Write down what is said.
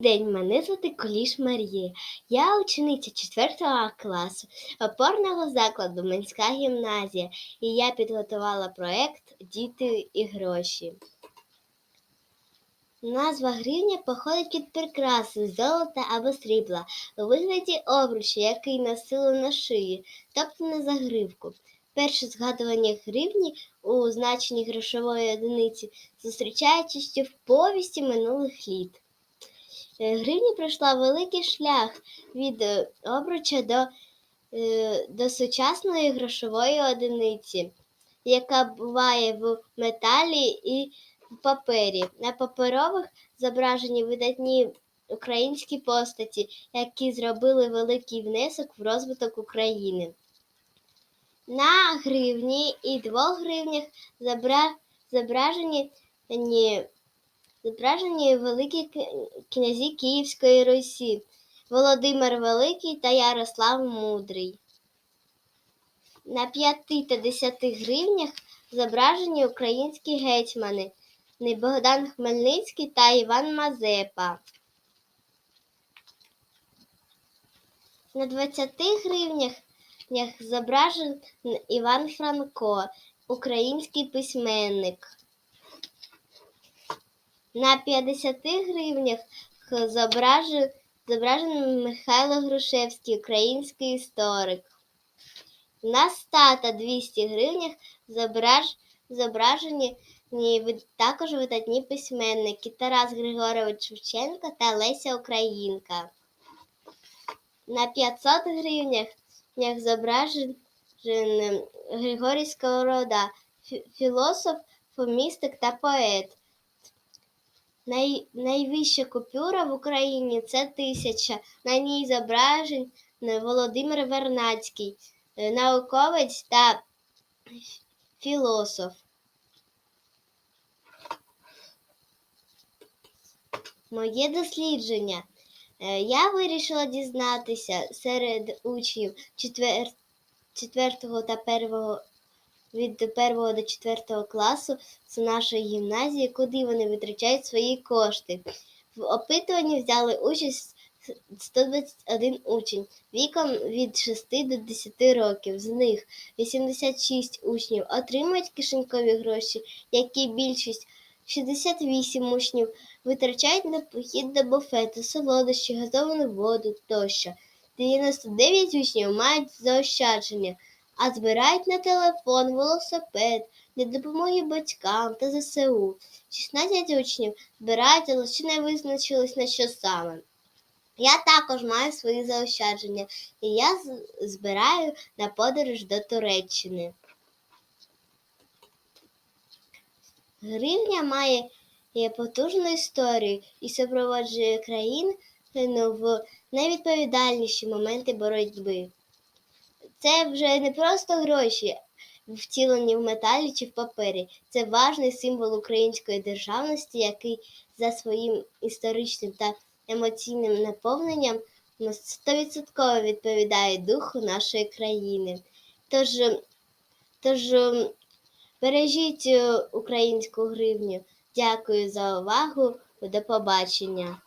День, мене звати Коліш Марія. Я учениця 4 класу опорного закладу Минська гімназія, і я підготувала проєкт Діти і гроші. Назва гривня походить від прикраси золота або срібла у вигляді обруча, який носили на шиї, тобто на загривку. Перше згадування гривні у значенні грошової одиниці зустрічається ще в повісті минулих літ. Е, Гривня пройшла великий шлях від е, обруча до, е, до сучасної грошової одиниці, яка буває в металі і в папері. На паперових зображені видатні українські постаті, які зробили великий внесок в розвиток України. На гривні і двох гривнях зображені ні, зображені великі князі Київської Русі Володимир Великий та Ярослав Мудрий. На 5 та 10 гривнях зображені українські гетьмани Богдан Хмельницький та Іван Мазепа. На 20 гривнях нях зображений Іван Франко, український письменник. На 50 гривнях зображений Михайло Грушевський, український історик. На 100 та 200 гривнях зображ, зображені також видатні письменники Тарас Григорович Шевченко та Леся Українка. На 500 гривнях нях зображений Григорій Сковорода, філософ, фемістик та поет. Най, найвища купюра в Україні це тисяча. На ній зображений Володимир Вернацький, е, науковець та філософ. Моє дослідження. Е, Я вирішила дізнатися серед учнів 4, 4 та 1 від 1 до 4 класу з нашої гімназії, куди вони витрачають свої кошти. В опитуванні взяли участь 121 учень віком від 6 до 10 років. З них 86 учнів отримують кишенькові гроші, як і більшість 68 учнів витрачають на похід до буфету, солодощі, газовану воду тощо. 99 учнів мають заощадження, а збирають на телефон, велосипед для допомоги батькам та ЗСУ. 16 учнів збирають, але ще не визначились на що саме. Я також маю свої заощадження, і я збираю на подорож до Туреччини. Гривня має потужну історію і супроводжує країну в найвідповідальніші моменти боротьби. Це вже не просто гроші, втілені в металі чи в папері. Це важний символ української державності, який за своїм історичним та емоційним наповненням на 100% відповідає духу нашої країни. Тож, тож бережіть е, українську гривню. Дякую за увагу. До побачення.